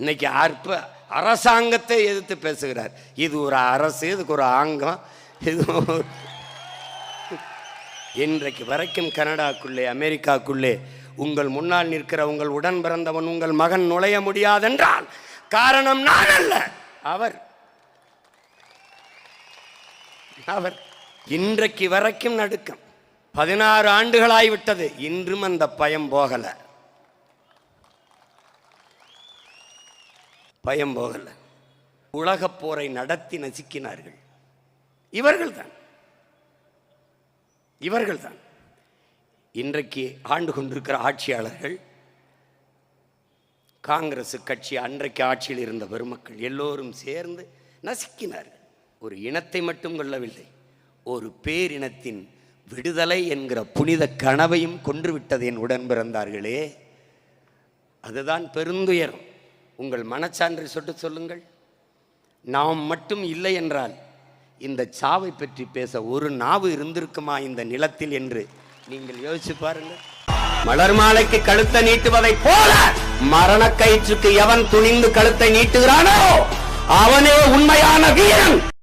இன்னைக்கு அற்ப அரசாங்கத்தை எதிர்த்து பேசுகிறார். இது ஒரு அரசு இதுக்கு ஒரு ஆங்கம் இது இன்றைக்கு வரைக்கும் கனடாக்குள்ளே அமெரிக்காக்குள்ளே உங்கள் முன்னால் நிற்கிற உங்கள் உடன் பிறந்தவன் உங்கள் மகன் நுழைய முடியாதென்றால் காரணம் நான் அல்ல. அவர் அவர் இன்றைக்கு வரைக்கும் நடுக்கம். பதினாறு ஆண்டுகளாய்விட்டது இன்றும் அந்த பயம் போகலை. பயம் போகலை. உலகப் போரை நடத்தி நசுக்கினார்கள். இவர்கள்தான். இவர்கள்தான். இன்றைக்கு ஆண்டு கொண்டிருக்கிற ஆட்சியாளர்கள் காங்கிரஸ் கட்சி அன்றைக்கு ஆட்சியில் இருந்த பெருமக்கள் எல்லோரும் சேர்ந்து நசுக்கினார்கள். ஒரு இனத்தை மட்டும் கொள்ளவில்லை ஒரு பேரினத்தின் விடுதலை என்கிற புனித கனவையும் கொன்றுவிட்டது என் உடன் பிறந்தார்களே. அதுதான் பெருந்துயரம். உங்கள் மனச்சான்றை சொட்டு சொல்லுங்கள். நாம் மட்டும் இல்லை என்றால் இந்த சாவை பற்றி பேச ஒரு நாவு இருந்திருக்குமா இந்த நிலத்தில் என்று நீங்கள் யோசிச்சு பாருங்கள். மலர் மாலைக்கு கழுத்தை நீட்டுவதைப் போல மரண கயிற்றுக்கு எவன் துணிந்து கழுத்தை நீட்டுகிறானோ அவனே உண்மையான வீரன்.